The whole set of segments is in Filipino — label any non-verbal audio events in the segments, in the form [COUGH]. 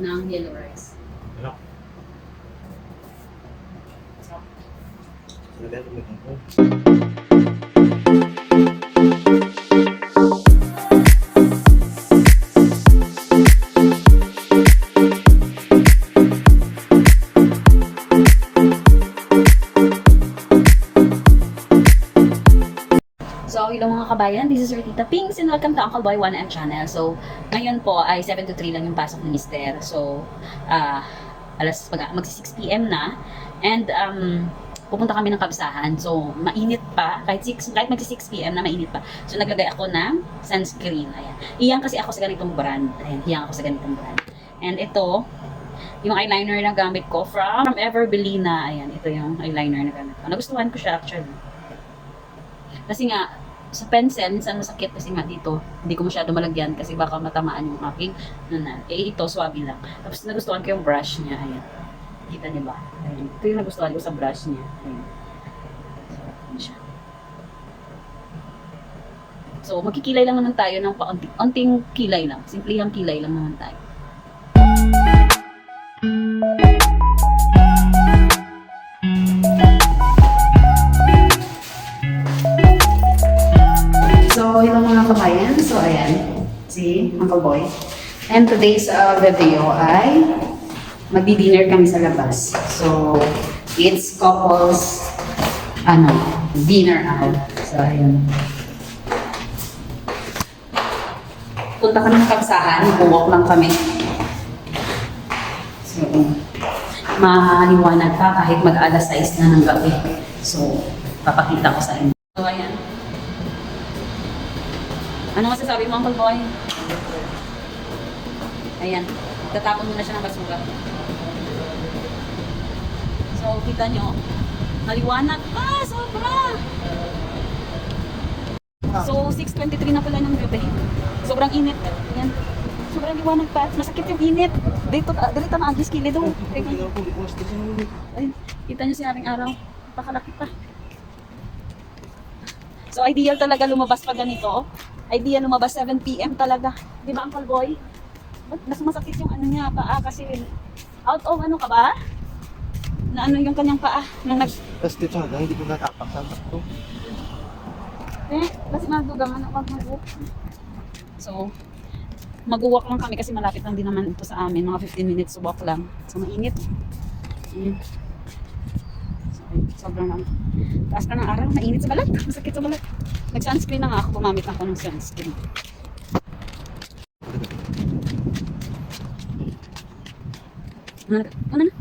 ng yellow rice. Ano? Mo So, hello mga kabayan, this is Rita Pings and welcome Uncle Boy 1M channel. So, ngayon po ay 7 to 3 lang yung pasok ni Mister. So, ah alas mag, magsi 6 p.m. na and um, pupunta kami ng kabsahan. So, mainit pa, kahit 6, kahit magsi 6 p.m. na mainit pa. So, naglagay ako ng sunscreen. Ayan. Iyan kasi ako sa ganitong brand. Ayan, iyan ako sa ganitong brand. And ito, yung eyeliner na gamit ko from, from Everbelina. Ayan, ito yung eyeliner na gamit ko. Nagustuhan ko siya actually. Kasi nga, sa pencil, minsan masakit kasi nga dito, hindi ko masyado malagyan kasi baka matamaan yung aking nanan. Eh, ito, swabe lang. Tapos nagustuhan ko yung brush niya. Ayan. Kita niyo ba? Ito yung nagustuhan ko sa brush niya. Ayan. So, magkikilay lang naman tayo ng paunting unting kilay lang. Simplihang kilay lang naman tayo. So, hello mga kabayan. So, ayan. Si Uncle Boy. And today's uh, video ay magdi-dinner kami sa labas. So, it's couples ano, dinner out. So, ayan. Punta kami ng kapsahan. Mag-walk lang kami. So, maliwanag pa kahit mag-alas 6 na ng gabi. So, papakita ko sa inyo. So, ayan. Ano masasabi mo, Uncle Boy? Ayan. Tatapon muna siya ng basura. So, kita nyo. Maliwanag pa! Sobra! So, 6.23 na pala ng gabi. Sobrang init. Ayan. Sobrang liwanag pa. Masakit yung init. Dito, uh, dito na agis kilid. Oh. Teka. Ayun. Kita nyo si Haring Araw. Pakalaki pa. So, ideal talaga lumabas pa ganito. Ideal lumabas 7pm talaga. Di ba, Uncle Boy? Ba't mas masakit yung ano niya, paa kasi out of ano ka ba? Na ano yung kanyang paa? Nung nag... Tapos dito hanggang hindi ko natapak sa to. Eh, kasi madugang ano pag mag So, mag-walk lang kami kasi malapit lang din naman ito sa amin. Mga 15 minutes walk lang. So, mainit. Ayan. Ayun, sobrang lang. Taas ka ng araw, mainit sa balat. [LAUGHS] Masakit sa balat. Nag-sunscreen na nga ako. Gumamit ako ng sunscreen. Ano na? Ano na?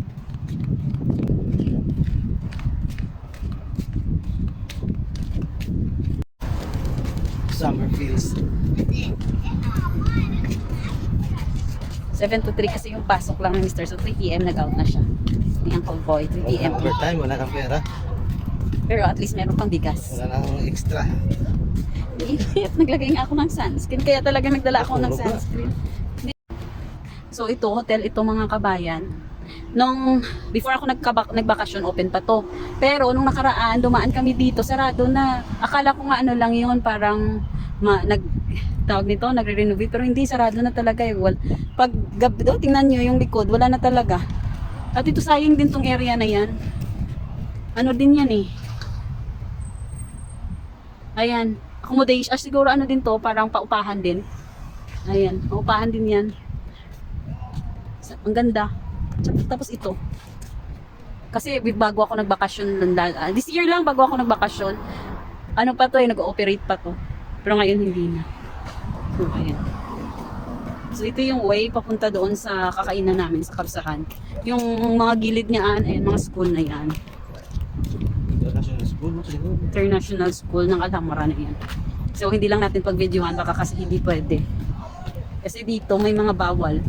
Summer feels. 7 to 3 kasi yung pasok lang ni Mr. So 3 p.m. nag-out na siya. Ni Uncle Boy, 3 p.m. Overtime, wala kang pera. Pero at least meron pang bigas. Wala nang extra. Init. Naglagay nga ako ng sunscreen. Kaya talaga nagdala ako ng sunscreen. So ito, hotel ito mga kabayan. Nung before ako nagkabak, nagbakasyon, open pa to. Pero nung nakaraan, dumaan kami dito, sarado na. Akala ko nga ano lang yun, parang ma, nag, tawag nito, nagre-renovate. Pero hindi, sarado na talaga. Eh. Wal, pag gabi daw, tingnan nyo yung likod, wala na talaga. At ito sayang din tong area na yan. Ano din yan eh. Ayan. Accommodation. Ah, siguro ano din to, parang paupahan din. Ayan. Paupahan din yan. Ang ganda. Tapos ito. Kasi bago ako nagbakasyon, ah, this year lang bago ako nagbakasyon, ano pa to eh, nag-ooperate pa to. Pero ngayon hindi na. So, ayan. So ito yung way papunta doon sa kakainan namin sa Kapsahan. Yung mga gilid niyan, ayan, mga school na yan. International school. International School ng Alhambra na yan. So, hindi lang natin pag-videohan baka kasi hindi pwede. Kasi dito may mga bawal.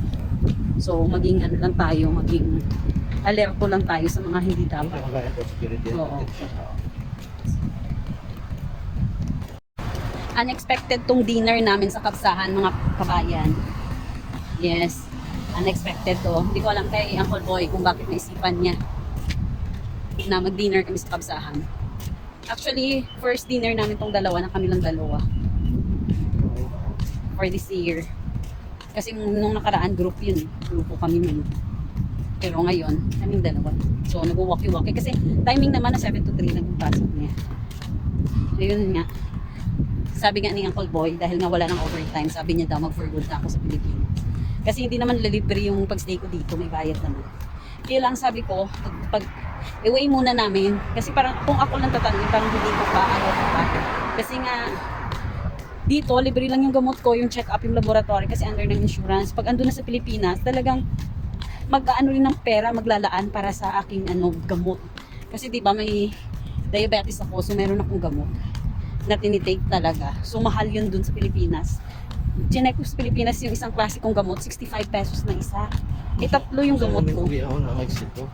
So, maging ano lang tayo, maging alerto lang tayo sa mga hindi dapat. Oo. Unexpected tong dinner namin sa Kapsahan, mga kabayan. Yes, unexpected to. Hindi ko alam kay Uncle Boy kung bakit naisipan niya na mag-dinner kami sa Kapsahan. Actually, first dinner namin tong dalawa na kami lang dalawa for this year. Kasi nung nakaraan, group yun. Grupo kami nun. Pero ngayon, kaming dalawa. So, nag-walkie-walkie. Kasi timing naman na 7 to 3 lang yung pasok niya. Ayun nga. Sabi nga ni Uncle Boy, dahil nga wala ng overtime, sabi niya daw mag-for good na ako sa Pilipinas. Kasi hindi naman libre yung pagstay ko dito, may bayad naman. Kaya lang sabi ko, pag, pag i-weigh muna namin, kasi parang kung ako lang tatanungin, parang hindi ko pa, ano pa. Kasi nga, dito, libre lang yung gamot ko, yung check-up, yung laboratory, kasi under ng insurance. Pag ando na sa Pilipinas, talagang mag-ano rin ng pera, maglalaan para sa aking ano, gamot. Kasi di ba may diabetes ako, so meron akong gamot na tinitake talaga. So mahal yun dun sa Pilipinas. Sa Pilipinas yung isang klase kong gamot, 65 pesos na isa. Eh, tatlo yung gamot ko. Ko.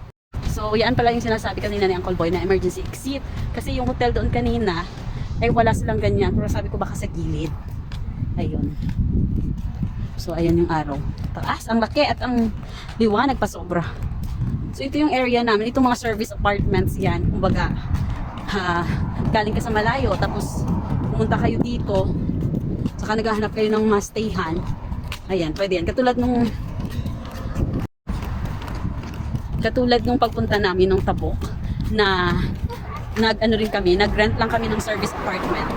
So, yan pala yung sinasabi kanina ni Uncle Boy na emergency exit. Kasi yung hotel doon kanina, ay wala silang ganyan. Pero sabi ko baka sa gilid. Ayun. So, ayan yung araw. Taas, ang laki at ang liwanag pa sobra. So, ito yung area namin. Itong mga service apartments yan. Kumbaga, ha, galing ka sa malayo, tapos pumunta kayo dito, saka naghahanap kayo ng mga stayhan. Ayan, pwede yan. Katulad nung katulad nung pagpunta namin ng Tabok na nag ano rin kami, nag-rent lang kami ng service apartment.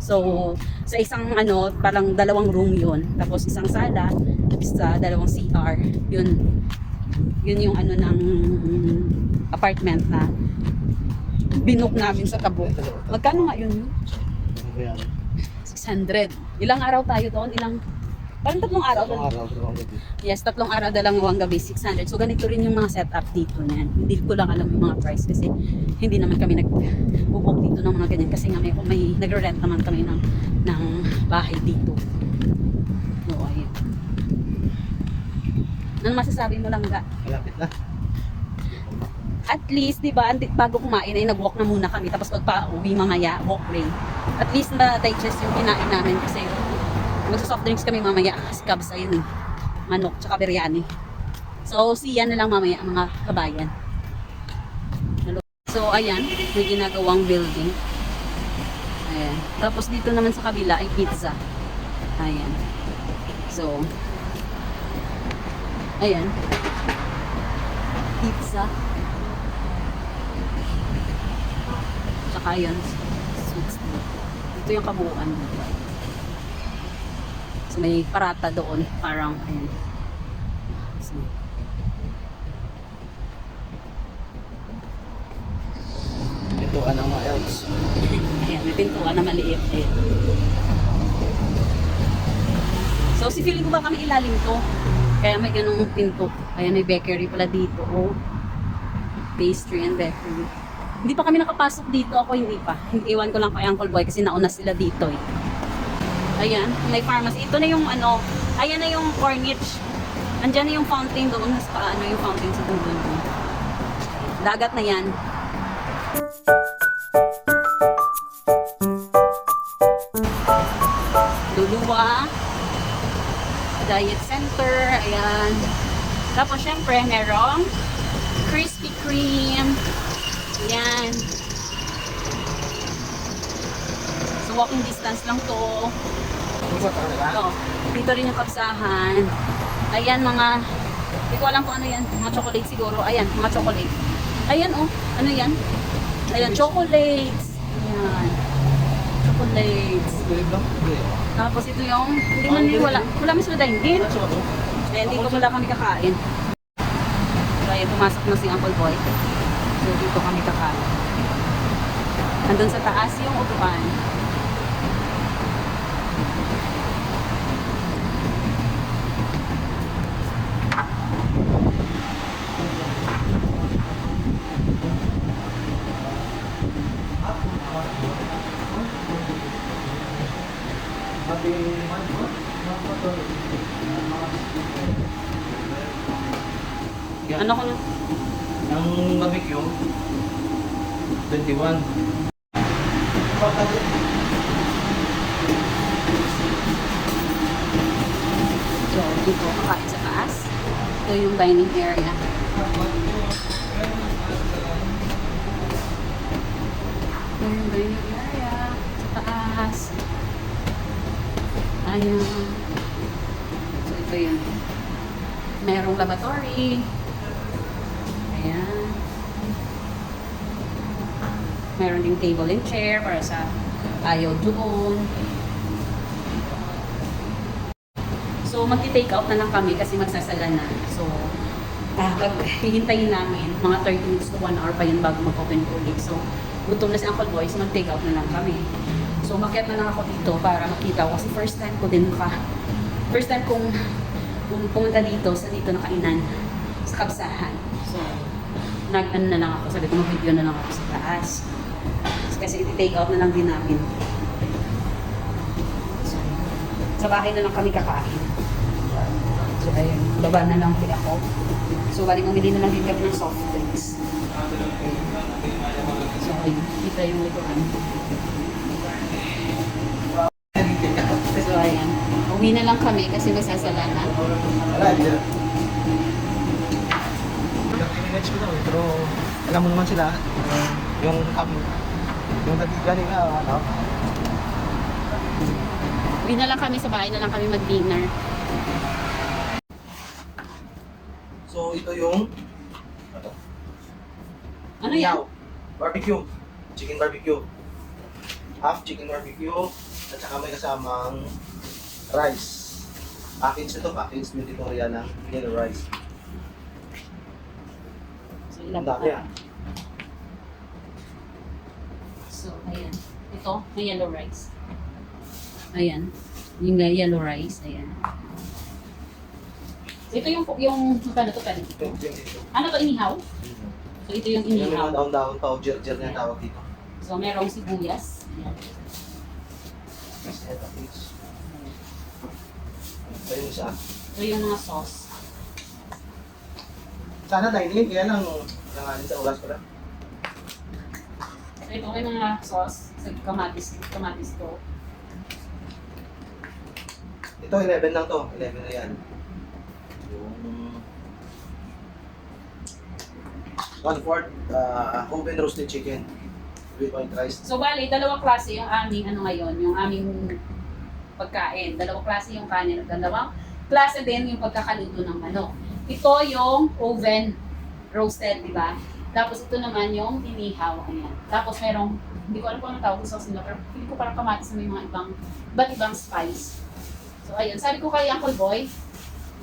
So, sa isang ano, parang dalawang room yun. Tapos isang sala, sa dalawang CR. Yun, yun yung ano ng apartment na binook namin sa Tabok. Magkano nga yun? Ano yan? 600. Ilang araw tayo doon? Ilang, parang tatlong araw. Tatlong araw, tatlong gabi. Yes, tatlong araw dalawang gabi, 600. So, ganito rin yung mga setup dito na yan. Hindi ko lang alam yung mga price kasi hindi naman kami nag-book dito ng mga ganyan kasi nga may, may nagre-rent naman kami ng, ng bahay dito. So, ayun. Ano masasabi mo lang ga? Malapit na. At least, di ba, bago kumain ay nag-walk na muna kami tapos pagpa-uwi mamaya, walkway. At least na-digest yung kinain namin kasi magsa-soft drinks kami mamaya. Scabs, ayun eh. Manok, tsaka biryani. So, siya na lang mamaya mga kabayan. So, ayan, may ginagawang building. Ayan. Tapos dito naman sa kabila ay pizza. Ayan. So, ayan. Pizza. Tsaka yun, sweet steak. Ito yung kabuuan. So, may parata doon. Parang, ayun. So, Ito, ano mga else? ayan, may pintuan na maliit. Ayan. So, si feeling ko ba kami ilalim to? Kaya may ganung pinto. Ayan, may bakery pala dito. Oh. Pastry and bakery. Hindi pa kami nakapasok dito. Ako hindi pa. Iwan ko lang kay Uncle Boy kasi nauna sila dito eh. Ayan, may pharmacy. Ito na yung ano, ayan na yung Corniche. Andyan na yung fountain doon. Nasa paano yung fountain sa dulo. Dagat na yan. Luluwa. Diet Center. Ayan. Tapos syempre, merong Krispy Kreme. Ayan. So, walking distance lang to. Ito. Dito rin yung kapsahan. Ayan, mga, hindi ko alam kung ano yan. Mga chocolate siguro. Ayan, mga chocolate. Ayan, oh. Ano yan? Ayan, chocolates. Ayan. Chocolates. Tapos ito yung, hindi man din wala. Wala mismo dahil din. Eh, dito wala kami kakain. Kaya pumasok na si Uncle Boy. So, dito kami kakain. Andun sa taas yung upuan. Ano ko na? Ang barbecue, 21. So, dito kakain sa taas. Ito yung dining area. Ito yung dining area. Sa taas. Ayan. Ito yun. Merong lavatory. Ayan. Meron ding table and chair para sa ayaw doon. So, magti-take out na lang kami kasi magsasala na. So, pag hihintayin namin, mga 30 minutes to 1 hour pa yun bago mag-open ulit. So, gutom na si Uncle Boy, so mag-take out na lang kami. So, makiat na lang ako dito para makita ko kasi first time ko din maka first time kong pum- pumunta dito sa dito na kainan sa Kabsahan. So, nag na lang ako, sabi ko mag-video na lang ako sa taas. Kasi i-take out na lang din namin. So, sa bahay na lang kami kakain. So, ayun, baba na lang din ako. So, bali bumili na lang din kami ng soft drinks. So, ayun, kita yung lutuan. So, ayan. Uwi na lang kami kasi magsasala na. Wala, hindi na. 30 minutes ko daw eh, pero alam mo naman sila, yung kami, yung nagigani nga, ano, Uwi na lang kami sa bahay na lang kami mag-dinner. so ito yung, ano, Ano yan? Yaw. Barbecue. Chicken barbecue. Half chicken barbecue. At saka may kasamang rice. Package ito, package Victoria ng yellow rice. So, Ang dami ah. So, ayan. Ito, may yellow rice. Ayan. Yung yellow rice. Ayan. Ito yung, yung, paano to, paano? Ito, ito, ito. Ano to, inihaw? So, ito yung Yung mga inihaw. daon-daon pa o jer-jer na tawag dito. So, merong sibuyas. Ayan. Ito yung isa. Ito yung mga sauce. Sana dining, kaya lang nanganin sa oras pala. Ito may mga sauce. Sa kamatis, kamatis to. Ito, 11 lang to. 11 na yan. Yung... One fourth, uh, oven roasted chicken. Three point rice. So, bali, dalawang klase yung aming, ano ngayon, yung aming pagkain. Dalawang klase yung kanin at dalawang klase din yung pagkakaluto ng manok. Ito yung oven roasted, di ba? Tapos ito naman yung inihaw. Ayan. Tapos merong, hindi ko alam kung ano tawag sa sauce nila, pero hindi ko parang kamatis na may mga ibang, iba't ibang spice. So, ayun. Sabi ko kay Uncle Boy,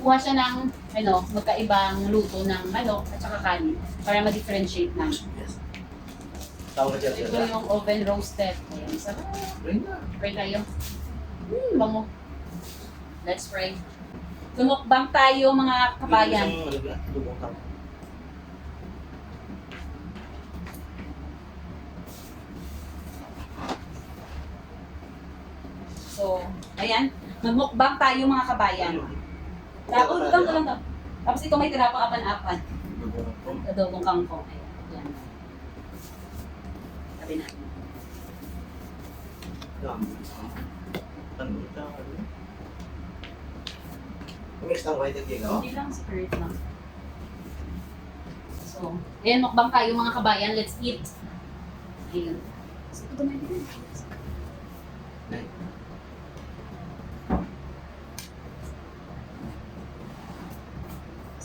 kuha siya ng, ano, magkaibang luto ng manok at saka kanin para ma-differentiate namin. Tawag jer-jer Ito yung oven roasted. Ayan, sarap. Pray tayo. Hmm, bango. Let's pray. Tumukbang tayo mga kabayan. Yung ano? Lubong tao. So, ayan. Magmukbang tayo mga kabayan. Tapos, udang ko lang to. Tapos ito may tira pang apan-apan. Adobong kangkong. Ayan. Ayan. Sabi natin. Dami. Ano ito? Mix ng white at gigaw. Hindi lang, spirit lang. So, ayan, mukbang tayo mga kabayan. Let's eat. Ayun. So, ito na din.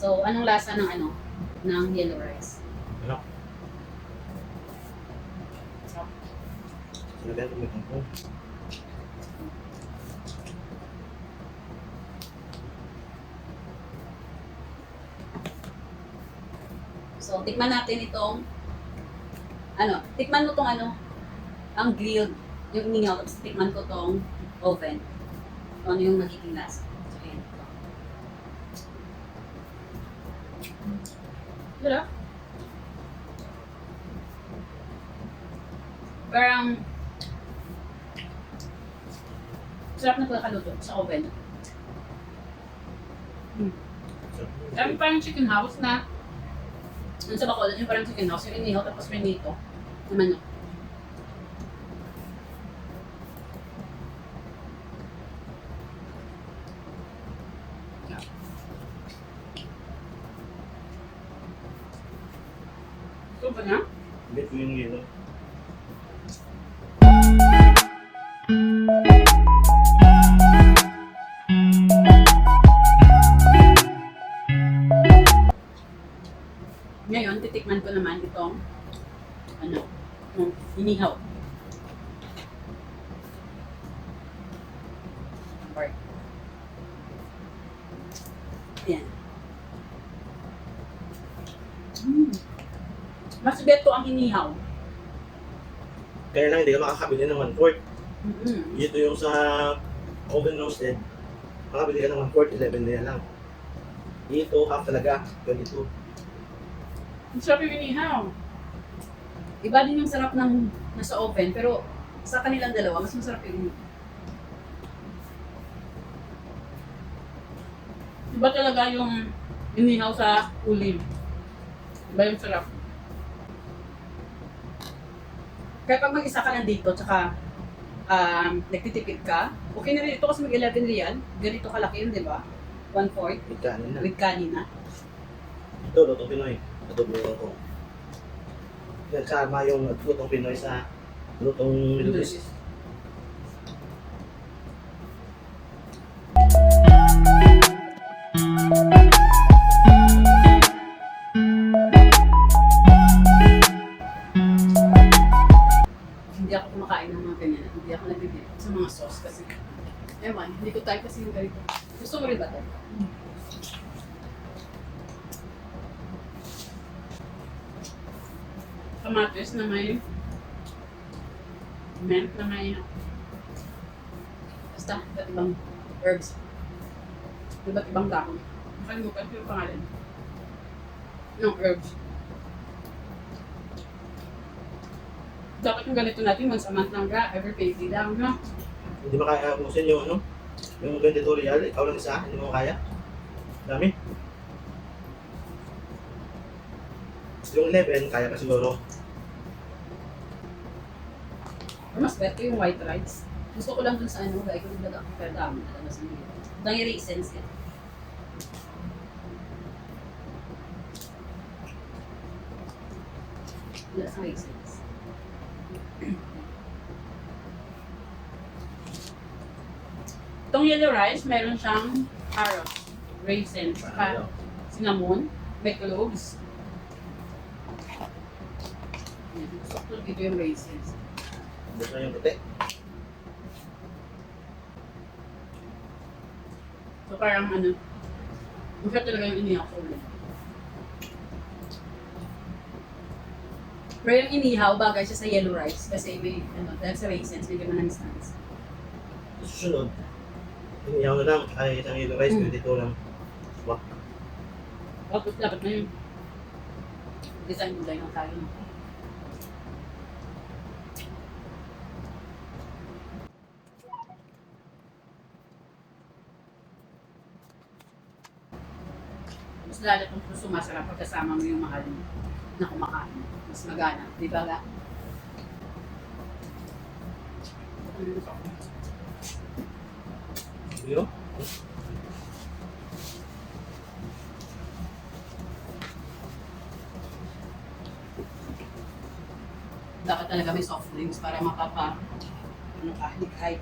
So, anong lasa ng ano? Ng yellow rice? Ano? Kangkong. so, tikman natin itong ano, tikman mo tong ano, ang grilled, yung tapos tikman ko tong oven. Kung ano yung magiging lasa. So, ayan. ito. Sarap. Parang sarap na pagkakaluto sa oven. Hmm. Sabi parang chicken house na yung sa Bacolod, yung parang chicken house, yung inihaw tapos pinito. Yung manok. Mas beto ang inihaw. Kaya lang hindi ka makakabili ng 1 quart. Mm-hmm. Dito yung sa oven roasted, makabili ka ng 1 quart, 11 na yan lang. Dito, half talaga, 22. Ang sarap yung inihaw. Iba din yung sarap ng nasa oven, pero sa kanilang dalawa, mas masarap yung. Iba talaga yung inihaw sa ulim. Iba yung sarap. Kaya pag mag-isa ka nandito, tsaka um, nagtitipid ka, okay na rin ito kasi mag-11 real. Ganito kalaki yun, di ba? One-fourth With kanin na. with kanin na. Ito, lutong Pinoy. Adobo ko. Yan, sama yung lutong Pinoy sa lutong Middle East. Ewan, hindi ko type kasi yung ganito. Gusto mo rin ba ito? Kamatis na may mint na may basta iba't ibang herbs. Iba't ibang dahon. Nakalimutan ko yung pangalan. Yung herbs. Dapat yung ganito natin once a month lang ka, every 20 lang, no? Hindi mo kaya ubusin yung ano, yung 22 real, ikaw lang isa, hindi mo kaya. Dami. Yung 11, kaya pa siguro. Mas better yung white rice. Gusto ko lang dun sa ano, gaya ko naglaga ako pero dami talaga sa mga. Dahil raisins yan. Wala sa raisins. [CLEARS THROAT] Itong yellow rice, meron siyang carrots, raisins, saka cinnamon, may cloves. Gusto dito yung raisins. Gusto yung puti. So parang ano, masarap talaga yung inihaw ko. Pero yung inihaw, bagay siya sa yellow rice kasi may, ano, dahil sa raisins, may manamis-namis. Susunod, iniyaw na lang, ay isang yellow rice, Mm. 22 lang. Tapos dapat na yun. Design mo ng tayo. Mas lalo kung sumasarap pagkasama mo yung mahal mo na kumakain. Mas magana. Di ba ga? Yun. Dapat talaga may soft drinks para makapa ano ka, high.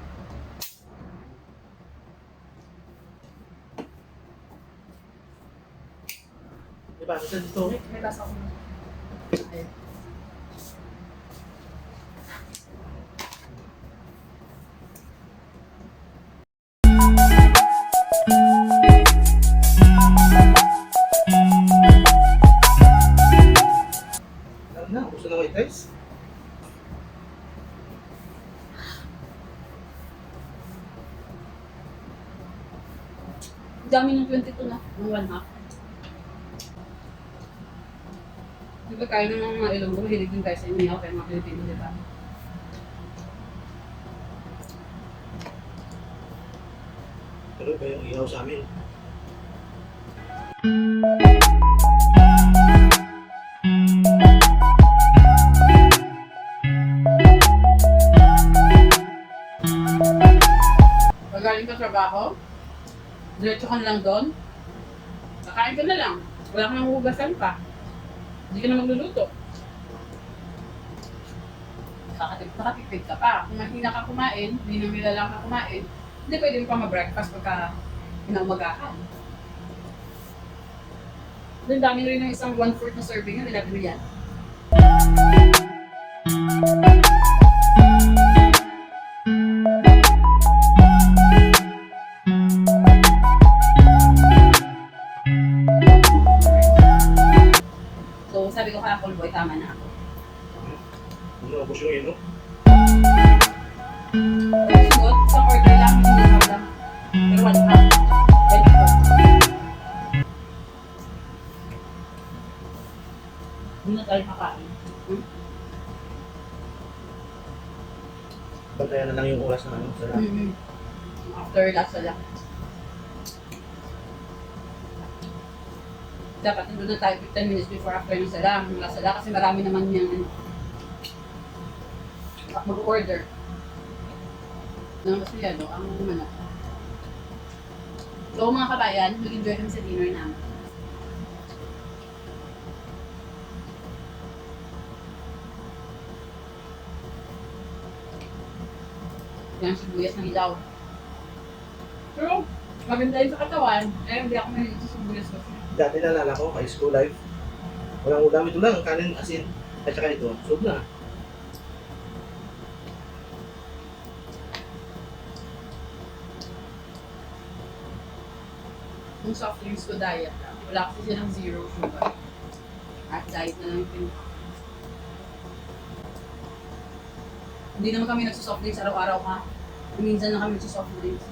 Diba, ito dito. May, basa ako. Ayun. Dami ng 22 na, ng one half. Di ba tayo ng mga ilonggo, mahilig din tayo sa inihaw, kaya mga Pilipino, di ba? Pero ba yung ihaw sa amin? Pag galing ka trabaho, diretso ka na lang doon, kakain ka na lang. Wala kang hugasan pa. Hindi ka na magluluto. Nakatipid, nakatipid ka pa. Kung mahina ka kumain, hindi na nila lang ka kumain, hindi pwede mo pa ma-breakfast pagka inaumagahan. Ang dami rin ng isang one-fourth na serving yun, 11 real. So, Ano, ubos yung ino? Sunod, isang order lang, hindi lang. Pero one half. Hindi na tayo kakain. Hmm? Bantayan na lang yung oras na ano. Sa Mhm. After lasa lang. Dapat nandun na tayo 15 minutes before after ng sala. Ng lasala kasi marami naman yung ano. Mag-order. Ng mas yelo, ang manok. So mga kabayan, mag-enjoy kami sa dinner namin. Yan sibuyas ng ilaw. Pero, maganda yun sa katawan. Eh, hindi ako mahilig sa sibuyas kasi. Dati naalala ko, high school life. Walang ulam ito lang, kanin, asin, at saka ito, soup na. Yung soft drinks ko diet lang. Wala kasi silang zero sugar. At diet na lang yung Hindi naman kami nagsusoft drinks araw-araw ha. Minsan lang kami nagsusoft drinks.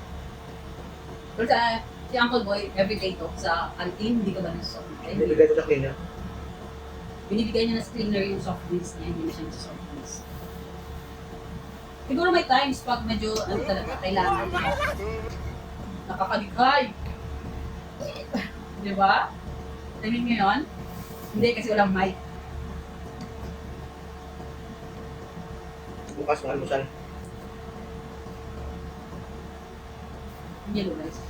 Pero sa, si Uncle Boy, everyday to sa canteen, hindi ka ba nagsusoft drinks? Hindi. Binibigay ko sa cleaner. Binibigay niya na sa cleaner yung soft drinks niya, hindi na siya nagsusoft drinks. Siguro may times pag medyo ano talaga kailangan niya. Nakakaligay. Di ba? Tingin ngayon? Hindi kasi walang mic. Bukas ng almusal. Yellow rice.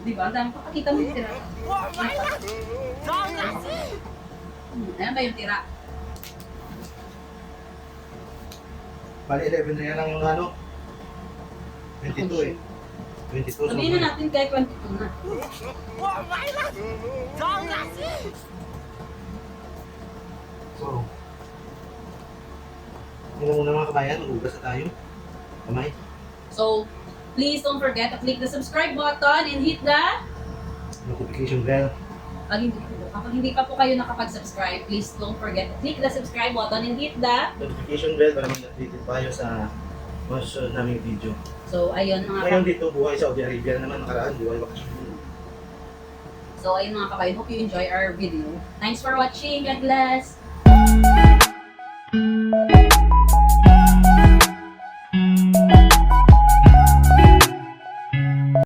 Di ba? Ang dami pakakita mo yung tira. Hmm, Ayan ba yung tira? Bali, 11 na yan yung ano. 22 eh. 22. Sabihin na natin kahit 22 na. So, yun muna mga kabayan, mag-ugas na tayo. Kamay. So, please don't forget to click the subscribe button and hit the Notification bell. Pag hindi, kapag hindi pa po kayo nakapag-subscribe, please don't forget to click the subscribe button and hit the Notification bell para mag-updated tayo sa mga susunod naming video. So, ayun mga Ngayon dito, buhay Saudi Arabia na naman nakaraan, buhay bakasyon. So, ayun mga kabayan, hope you enjoy our video. Thanks for watching. God bless!